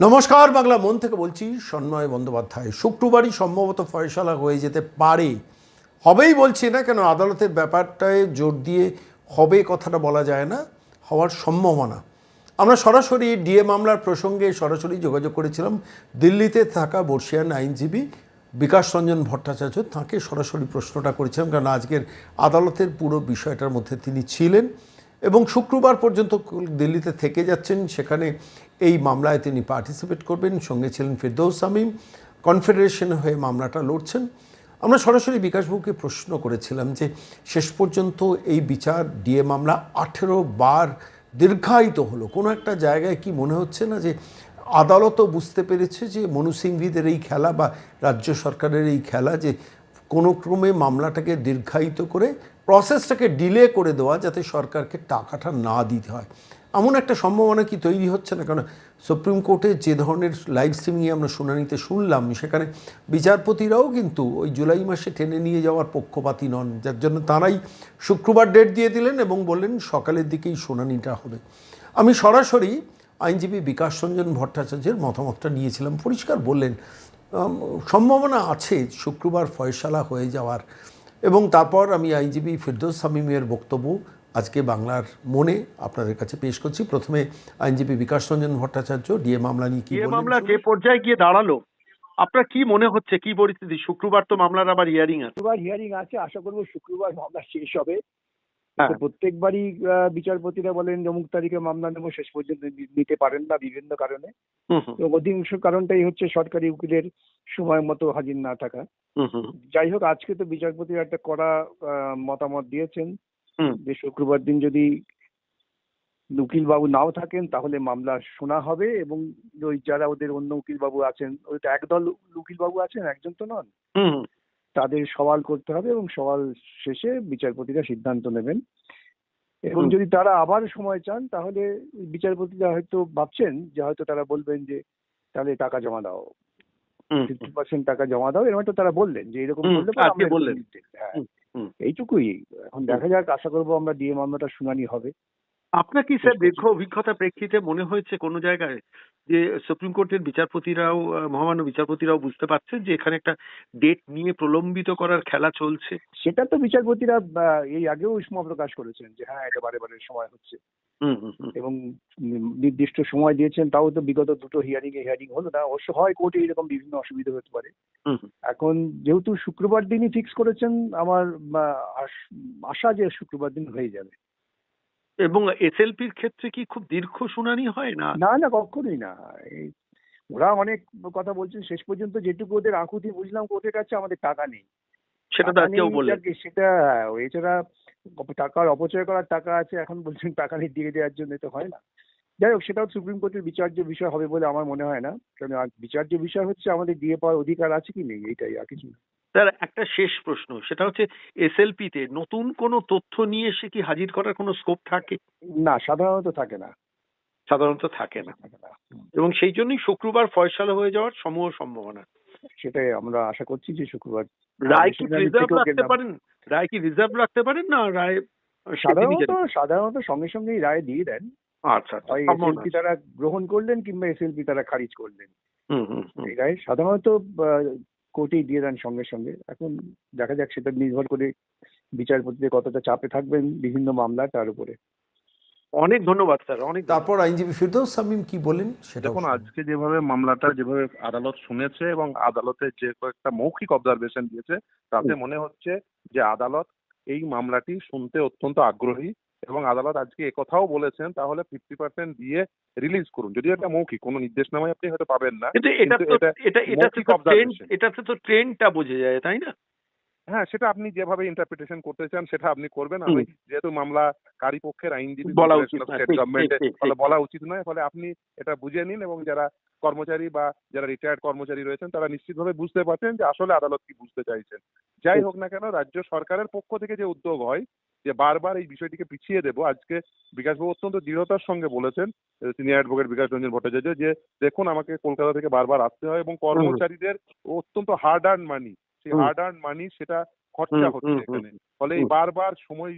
নমস্কার, বাংলা মন থেকে বলছি, সন্ময় বন্দ্যোপাধ্যায়। শুক্রবারই সম্ভবত ফয়সালা হয়ে যেতে পারে। হবেই বলছি না কেন, আদালতের ব্যাপারটায় জোর দিয়ে হবে কথাটা বলা যায় না, হওয়ার সম্ভাবনা। আমরা সরাসরি ডিএ মামলার প্রসঙ্গে সরাসরি যোগাযোগ করেছিলাম। দিল্লিতে থাকা বর্ষিয়ান আইনজীবী বিকাশ রঞ্জন ভট্টাচার্য তাঁকে সরাসরি প্রশ্নটা করেছিলাম, কারণ আজকের আদালতের পুরো বিষয়টার মধ্যে তিনি ছিলেন। এবং শুক্রবার পর্যন্ত দিল্লিতে থেকে যাচ্ছেন। সেখানে এই মামলায় তিনি পার্টিসিপেট করবেন। সঙ্গে ছিলেন ফিরদৌস সামিম কনফেডারেশন হয়ে মামলাটা লড়ছেন। আমরা সরাসরি বিকাশবাবুকে প্রশ্ন করেছিলাম যে, শেষ পর্যন্ত এই বিচার, ডিএ মামলা আঠেরো বার দীর্ঘায়িত হলো। কোনো একটা জায়গায় কি মনে হচ্ছে না যে, আদালতও বুঝতে পেরেছে যে, মনু সিংভিদের এই খেলা বা রাজ্য সরকারের এই খেলা যে কোনো ক্রমে মামলাটাকে দীর্ঘায়িত করে প্রসেসটাকে ডিলে করে দেওয়া যাতে সরকারকে টাকাটা না দিতে হয়। এমন একটা সম্ভাবনা কি তৈরি হচ্ছে না? কারণ সুপ্রিম কোর্টে যে ধরনের লাইভ স্ট্রিমিংয়ে আমরা শুনানিতে শুনলাম, সেখানে বিচারপতিরাও কিন্তু ওই জুলাই মাসে টেনে নিয়ে যাওয়ার পক্ষপাতী নন, যার জন্য তারাই শুক্রবার ডেট দিয়ে দিলেন এবং বললেন সকালের দিকেই শুনানিটা হবে। আমি সরাসরি আইনজীবী বিকাশ রঞ্জন ভট্টাচার্যের মতামতটা নিয়েছিলাম। পরিষ্কার বললেন সম্ভাবনা আছে শুক্রবার ফয়সালা হয়ে যাওয়ার। এবং তারপর আমি আইনজীবী ফিরদৌস সামিমের বক্তব্য আজকে বাংলার মনে আপনাদের কাছে পেশ করছি। প্রথমে আইনজীবী বিকাশ রঞ্জন ভট্টাচার্য ডিএ মামলা নিয়ে কি মামলা যে পর্যায়ে গিয়ে দাঁড়াল? আপনার কি মনে হচ্ছে কি পরিস্থিতি? শুক্রবার তো মামলার আবার হিয়ারিং আছে। শুক্রবার হিয়ারিং আছে আশা করব শুক্রবার মামলা শেষ হবে। হ্যাঁ। তো প্রত্যেকবারই বিচারপতিরা বলেন যে অমুক তারিখে মামলা নেব শেষ পর্যন্ত নিতে পারেন না বিভিন্ন কারণে। অধিকাংশ কারণটাই হচ্ছে সরকারি উকিলের সময় মতো হাজির না থাকা। যাই হোক আজকে তো বিচারপতিরা একটা কড়া মতামত দিয়েছেন। যে শুক্রবার দিন যদি উকিল বাবু নাও থাকেন তাহলে মামলা শোনা হবে এবং ওই যারা ওদের অন্য উকিল বাবু আছেন ওই তো একদল উকিল বাবু আছেন একজন তো নন। তাদের সওয়াল করতে হবে এবং সওয়াল শেষে বিচারপতিরা সিদ্ধান্ত নেবেন। এবং যদি তারা আবার সময় চান তাহলে বিচারপতিরা হয়তো ভাবছেন যে হয়তো তারা বলবেন যে তাহলে টাকা জমা দাও। ফিফটি পার্সেন্ট টাকা জমা দাও। এরকম একটা তারা বললেন যে এরকম বললে বললেন। হ্যাঁ। এইটুকুই। এখন দেখা যাক আশা করব আমরা ডিএ মামলাটা শুনানি হবে। আপনার কি স্যার দীর্ঘ অভিজ্ঞতা প্রেক্ষিতে মনে হয়েছে কোনো জায়গায় যে সুপ্রিম কোর্টের বিচারপতিরাও মহামান্য বিচারপতিরাও বুঝতে পারছেন যে এখানে একটা ডেট নিয়ে প্রলম্বিত করার খেলা চলছে? সেটা তো বিচারপতিরা এই আগেও উষ্মা প্রকাশ করেছেন যে হ্যাঁ এটা বারে বারে সময় হচ্ছে। এবং নির্দিষ্ট সময় দিয়েছেন তাও তো বিগত দুটো হিয়ারিং এ হিয়ারিং হলো না অবশ্য হয় কোর্টে এরকম বিভিন্ন অসুবিধা হতে পারে। এখন যেহেতু শুক্রবার দিনই ফিক্স করেছেন আমার আশা যে শুক্রবার দিন হয়ে যাবে। এবং এসএলপির ক্ষেত্রে কি খুব দীর্ঘ শুনানি হয় না? না না কখনোই না। ওরা অনেক কথা বলছেন শেষ পর্যন্ত যেটুকু ওদের আকুতি বুঝলাম কোর্টের কাছে আমাদের টাকা নেই। সেটা তো আজকেও বললেন। সেটা এছাড়া টাকার অপচয় করার টাকা আছে এখন বলছেন টাকা নেই দিয়ে দেওয়ার জন্য তো হয় না। যাই হোক সেটাও সুপ্রিম কোর্টের বিচার্য বিষয় হবে বলে আমার মনে হয় না। কারণ বিচার্য বিষয় হচ্ছে আমাদের দিয়ে পাওয়ার অধিকার আছে কি নেই? এটাই আর কিছু না। স্যার একটা শেষ প্রশ্ন সেটা হচ্ছে এসএলপি তে নতুন কোনো তথ্য নিয়ে এসে কি হাজির করার কোনো স্কোপ থাকে? না সাধারণত থাকে না। সাধারণত থাকে না। এবং সেই জন্যই শুক্রবার ফয়সালা হয়ে যাওয়ার সমূহ সম্ভাবনা। সেটাই আমরা আশা করছি যে শুক্রবার রায় কি রিজার্ভ রাখতে পারেন? রায় কি রিজার্ভ রাখতে পারেন না রায় সাধারণত সাধারণত সঙ্গে সঙ্গেই রায় দিয়ে দেন। আচ্ছা আচ্ছা এসএলপি তারা গ্রহণ করলেন কিংবা এসএলপি তারা খারিজ করলেন। সাধারণত কোর্টেই দিয়ে দেন সঙ্গে সঙ্গে। এখন দেখা যাক সেটা নির্ভর করে বিচারপতিদের কতটা চাপে থাকবেন বিভিন্ন মামলা তার উপরে। অনেক ধন্যবাদ স্যার। অনেক তারপর আইনজীবী ফিরদৌস সামিম কি বলেন সেটা দেখুন আজকে যেভাবে মামলাটা যেভাবে আদালত শুনেছে এবং আদালতে যে কয়েকটা মৌখিক অবজারভেশন দিয়েছে তাতে মনে হচ্ছে যে আদালত এই মামলাটি শুনতে অত্যন্ত আগ্রহী এবং আদালত আজকে একথাও বলেছেন তাহলে ফিফটি পার্সেন্ট দিয়ে রিলিজ করুন। যদিও এটা মৌখিক কোনো নির্দেশনামায় আপনি হয়তো পাবেন না এটাতে তো ট্রেন্ডটা বোঝা যায় তাই না? হ্যাঁ সেটা আপনি যেভাবে ইন্টারপ্রিটেশন করতে চান সেটা আপনি করবেন। আমি যেহেতু মামলা কারী পক্ষের আইনজীবী বলা উচিত স্টেট গভর্নমেন্টের ফলে বলা উচিত নয় ফলে আপনি এটা বুঝে নিন এবং যারা কর্মচারী বা যারা রিটায়ার্ড কর্মচারী রয়েছেন তারা নিশ্চিতভাবে বুঝতে পারছেন যে আসলে আদালত কি বুঝতে চাইছেন। যাই হোক না কেন রাজ্য সরকারের পক্ষ থেকে যে উদ্যোগ হয় যে বারবার এই বিষয়টিকে পিছিয়ে দেবো। আজকে বিকাশবাবু অত্যন্ত দৃঢ়তার সঙ্গে বলেছেন সিনিয়র অ্যাডভোকেট বিকাশ রঞ্জন ভট্টাচার্য যে দেখুন আমাকে কলকাতা থেকে বারবার আসতে হয় এবং কর্মচারীদের অত্যন্ত হার্ড আর্ন মানি সেই হার্ড আর্ন মানি সেটা খরচা হচ্ছে এখানে। ফলে এই বারবার সময়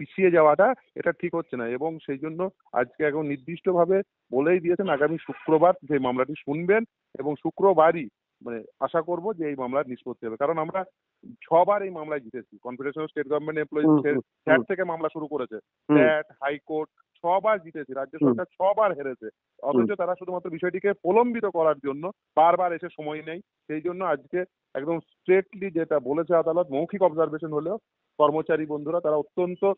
পিছিয়ে যাওয়াটা এটা ঠিক হচ্ছে না এবং সেই জন্য আজকে এখন নির্দিষ্টভাবে বলেই দিয়েছেন আগামী শুক্রবার যে মামলাটি শুনবেন এবং শুক্রবারই মানে আশা করব যে এই মামলার নিষ্পত্তি হবে। কারণ আমরা ছবার এই মামলায় জিতেছি। Confederation state government hmm, SAT থেকে মামলা শুরু করেছে। স্যাট হাইকোর্ট ছবার জিতেছি। রাজ্য সরকার ছবার হেরেছে। অথচ তারা শুধুমাত্র বিষয়টিকে প্রলম্বিত করার জন্য বারবার এসে সময় নেই। সেই জন্য আজকে একদম স্ট্রেটলি যেটা বলেছে আদালত মৌখিক অবজারভেশন হলেও কর্মচারী বন্ধুরা তারা অত্যন্ত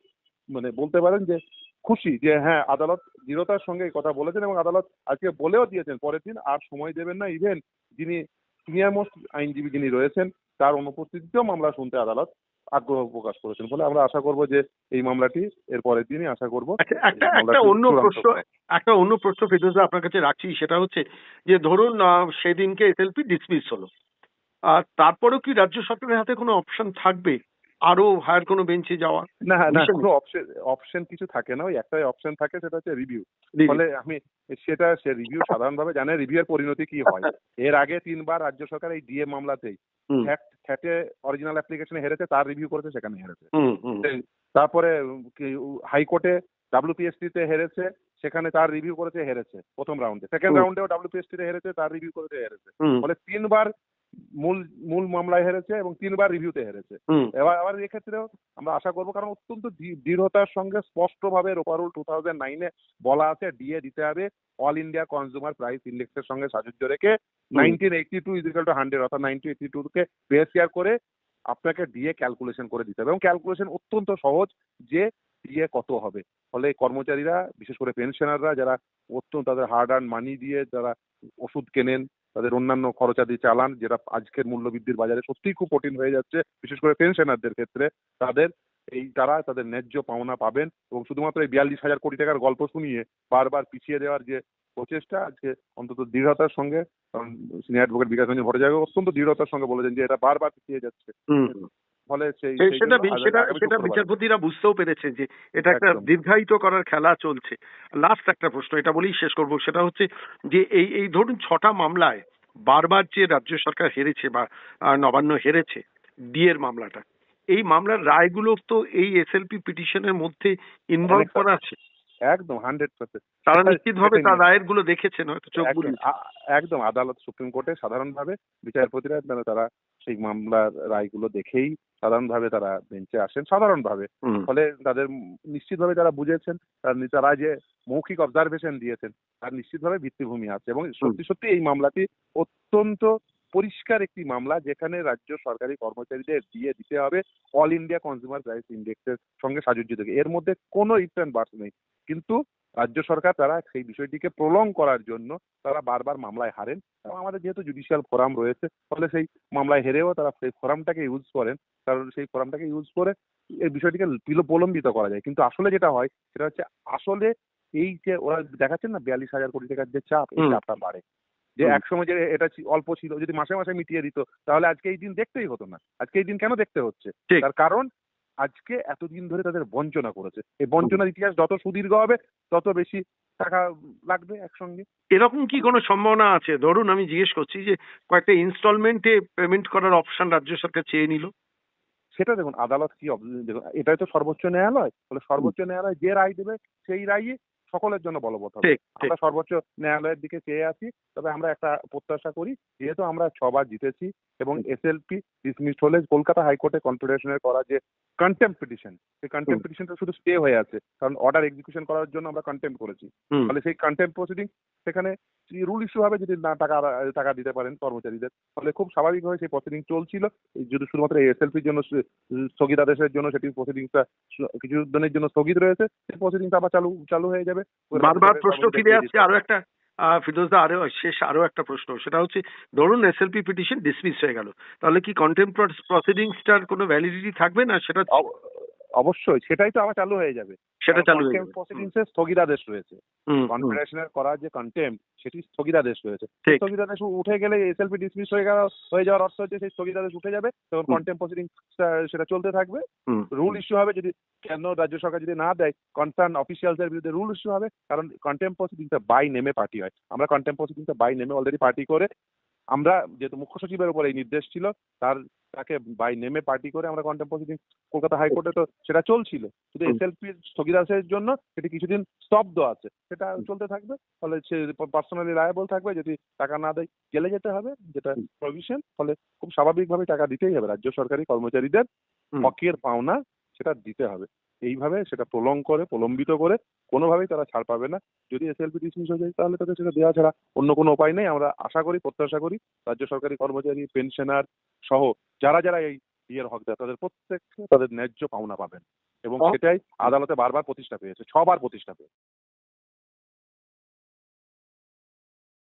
মানে বলতে পারেন যে খুশি যে হ্যাঁ আদালত দৃঢ়তার সঙ্গে এই কথা বলেছেন এবং আদালত আজকে বলেও দিয়েছেন পরের দিন আর সময় দেবেন না। ইভেন যিনি সিনিয়র মোস্ট আইনজীবী যিনি রয়েছেন তার অনুপস্থিতিতেও মামলা শুনতে আদালত আগ্রহ প্রকাশ করেছেন ফলে আমরা আশা করব যে এই মামলাটি এর পরের দিনই আশা করব। আচ্ছা একটা একটা অন্য প্রশ্ন একটা অন্য প্রশ্ন ফিরোজা আপনার কাছে রাখছি সেটা হচ্ছে যে ধরুন সেদিনকে এসএলপি ডিসমিস হলো। আর তারপরেও কি রাজ্য সরকারের হাতে কোনো অপশন থাকবে? আরও হায়ার কোনো বেঞ্চে যাওয়া? না না কোনো অপশন অপশন কিছু থাকে না। ওই একটাই অপশন থাকে সেটা হচ্ছে রিভিউ। ফলে আমি সেটা সে রিভিউ সাধারণভাবে জানে রিভিউ এর পরিণতি কি হয়। এর আগে তিনবার রাজ্য সরকার এই ডিএ মামলাতেই ফ্যাটে অরিজিনাল অ্যাপ্লিকেশনে হেরেছে তার রিভিউ করেছে সেখানে হেরেছে। তারপরে হাইকোর্টে ডাব্লিউপিএসসি তে হেরেছে সেখানে তার রিভিউ করেছে হেরেছে প্রথম রাউন্ডে সেকেন্ড। রাউন্ডেও ডাব্লিউপিএসসি তে হেরেছে তার রিভিউ করেছে হেরেছে। ফলে তিনবার মূল মূল মামলায় হেরেছে এবং তিনবার রিভিউতে হেরেছে। এবার আবার এক্ষেত্রেও আমরা আশা করব কারণ অত্যন্ত দৃঢ়তার সঙ্গে স্পষ্টভাবে রোপারুল টু থাউজেন্ড নাইনে বলা আছে ডিএ দিতে হবে অল ইন্ডিয়া কনজিউমার প্রাইস ইন্ডেক্সের সঙ্গে সাজুজ্য রেখে nineteen two equal to hundred অর্থাৎ নাইনটিন টু কে বেস করে আপনাকে ডিএ ক্যালকুলেশন করে দিতে হবে। এবং ক্যালকুলেশন অত্যন্ত সহজ যে ডিএ কত হবে। ফলে কর্মচারীরা বিশেষ করে পেনশনাররা যারা অত্যন্ত তাদের হার্ড আর্ন মানি দিয়ে যারা ওষুধ কেনেন তাদের অন্যান্য খরচাদি চালান, যেটা আজকের মূল্যবৃদ্ধির বাজারে সত্যিই খুব কঠিন হয়ে যাচ্ছে বিশেষ করে পেনশনারদের ক্ষেত্রে তাদের এই, তারা তাদের ন্যায্য পাওনা পাবেন এবং শুধুমাত্র এই বিয়াল্লিশ হাজার কোটি টাকার গল্প শুনিয়ে বারবার পিছিয়ে দেওয়ার যে প্রচেষ্টা, আজকে অন্তত দৃঢ়তার সঙ্গে, কারণ সিনিয়র অ্যাডভোকেট বিকাশ রঞ্জন ভট্টাচার্য অত্যন্ত দৃঢ়তার সঙ্গে বলেছেন যে এটা বারবার পিছিয়ে যাচ্ছে। ফলে সেই সেটা সেটা বিচারপতিরা বুঝতেও পেরেছে যে এটা একটা দীর্ঘায়িত করার খেলা চলছে। লাস্ট একটা প্রশ্ন এটা বলেই শেষ করব সেটা হচ্ছে যে এই এই ধরুন ছটা মামলায় বারবার যে রাজ্য সরকার হেরেছে বা নবান্ন হেরেছে ডিএর মামলাটা এই মামলার রায়গুলো তো এই এসএলপি পিটিশনের মধ্যে ইনভলভ করা আছে? একদম হান্ড্রেড পার্সেন্ট তারা নিশ্চিতভাবে তার রায়েরগুলো দেখেছেন হয়তো চোখ একদম আদালত সুপ্রিম কোর্টে সাধারণভাবে বিচারপতিরা তারা সেই মামলার রায়গুলো দেখেই সাধারণভাবে তারা বেঞ্চে আসেন সাধারণভাবে। ফলে তাদের নিশ্চিতভাবে তারা বুঝেছেন তার- যে মৌখিক অবজারভেশন দিয়েছেন তার নিশ্চিতভাবে ভিত্তিভূমি আছে। এবং সত্যি সত্যি এই মামলাটি অত্যন্ত পরিষ্কার একটি মামলা যেখানে রাজ্য সরকারি কর্মচারীদের দিয়ে দিতে হবে অল ইন্ডিয়া কনজিউমার প্রাইস ইন্ডেক্সের সঙ্গে সাজুজ্য থেকে এর মধ্যে কোনো ইফ অ্যান্ড বার্স নেই। কিন্তু রাজ্য সরকার তারা সেই বিষয়টিকে প্রলং করার জন্য তারা বারবার মামলায় হারেন এবং আমাদের যেহেতু জুডিশিয়াল ফোরাম রয়েছে ফলে সেই মামলায় হেরেও তারা সেই ফোরামটাকে ইউজ করেন। কারণ সেই ফোরামটাকে ইউজ করে এই বিষয়টিকে প্রলম্বিত করা যায়। কিন্তু আসলে যেটা হয় সেটা হচ্ছে আসলে এই যে ওরা দেখাচ্ছেন না বিয়াল্লিশ হাজার কোটি টাকার যে চাপ এই চাপটা বাড়ে। যে। একসময় যে এটা অল্প ছিল যদি মাসে মাসে মিটিয়ে দিত তাহলে আজকে এই দিন দেখতেই হতো না। আজকে এই দিন কেন দেখতে হচ্ছে। তার কারণ আজকে এতদিন ধরে তাদের বঞ্চনা করেছে। এই বঞ্চনার ইতিহাস যত সুদীর্ঘ হবে তত বেশি টাকা লাগবে একসঙ্গে। এরকম কি কোনো সম্ভাবনা আছে? ধরুন আমি জিজ্ঞেস করছি যে কয়েকটা ইনস্টলমেন্টে পেমেন্ট করার অপশন রাজ্য সরকার চেয়ে নিল। সেটা দেখুন আদালত কি দেখুন এটাই তো সর্বোচ্চ ন্যায়ালয়। ফলে সর্বোচ্চ ন্যায়ালয় যে রায় দেবে সেই রায়ই সকলের জন্য বলবৎ হবে। আমরা সর্বোচ্চ ন্যায়ালয়ের দিকে চেয়ে আছি তবে আমরা একটা প্রত্যাশা করি যেহেতু আমরা ছবার জিতেছি এবং এসএলপি ডিসমিস হলে কলকাতা হাইকোর্টে কনফেডারেশনের করা যে কন্টেম্প পিটিশন সেই কন্টেম্প পিটিশনটা শুধু স্টে হয়ে আছে। কারণ অর্ডার এক্সিকিউশন করার জন্য আমরা কন্টেম্প করেছি। ফলে সেই কন্টেম্প প্রসিডিং সেখানে রুল ইস্যু হবে যদি না টাকা টাকা দিতে পারেন কর্মচারীদের। ফলে খুব স্বাভাবিকভাবে সেই প্রসিডিং চলছিল। যদি শুধুমাত্র এসএলপির জন্য স্থগিতাদেশের জন্য সেটি প্রসিডিংটা কিছু দিনের জন্য স্থগিত রয়েছে সেই প্রসিডিংটা আবার চালু চালু হয়ে যাবে। বারবার প্রশ্ন ফিরে আসছে আরও একটা। ফিরোজদা আরও, শেষ আরও একটা প্রশ্ন। সেটা হচ্ছে, ধরুন এসএলপি পিটিশন ডিসমিস হয়ে গেল, তাহলে কি কন্টেম্পোরারি প্রসিডিংসটার কোনো ভ্যালিডিটি থাকবে না? সেটা অবশ্যই সেটাই তো আবার চালু হয়ে যাবে। সেটা চালু হয়ে যাবে। প্রসিডিংসে স্থগিতাদেশ রয়েছে। কনফেডারেশনের করা যে কন্টেম্প সেটি স্থগিতাদেশ রয়েছে। স্থগিতাদেশ উঠে গেলে এসএলপি ডিসমিস হয়ে গেল হয়ে যাওয়ার অর্থ হচ্ছে সেই স্থগিতাদেশ উঠে যাবে তখন। কন্টেম্প প্রসিডিং সেটা চলতে থাকবে। রুল ইস্যু হবে যদি কেন রাজ্য সরকার যদি না দেয় কনসার্ন অফিসিয়ালসের বিরুদ্ধে রুল ইস্যু হবে কারণ কন্টেম্প প্রসিডিংটা বাই নেমে পার্টি হয়। আমরা কন্টেম্প প্রসিডিংটা বাই নেমে অলরেডি পার্টি করে আমরা যেহেতু মুখ্য সচিবের উপর এই নির্দেশ ছিল তার তাকে বাই নেমে পার্টি করে আমরা কন্টেম্প প্রসিডিং কলকাতা হাইকোর্টে তো সেটা চলছিল। শুধু। এসএলপি স্থগিতাদেশের জন্য সেটি কিছুদিন স্তব্ধ আছে। সেটা চলতে থাকবে। ফলে সে পার্সোনালি লায়াবল থাকবে যদি টাকা না দেয়। জেলে যেতে হবে যেটা প্রভিশন ফলে খুব স্বাভাবিকভাবে টাকা দিতেই হবে। রাজ্য সরকারি কর্মচারীদের। হকের পাওনা সেটা দিতে হবে। এইভাবে সেটা প্রলং করে প্রলম্বিত করে কোনোভাবেই তারা ছাড় পাবে না। যদি এসএলপি ডিসমিস হয়ে যায় তাহলে তাদের সেটা দেওয়া ছাড়া অন্য কোনো উপায় নেই। আমরা আশা করি প্রত্যাশা করি রাজ্য সরকারি কর্মচারী পেনশনার সহ যারা যারা এই ইয়ের হকদার তাদের প্রত্যেক তাদের ন্যায্য পাওনা পাবেন এবং সেটাই আদালতে বারবার প্রতিষ্ঠা পেয়েছে ছবার প্রতিষ্ঠা পেয়েছে।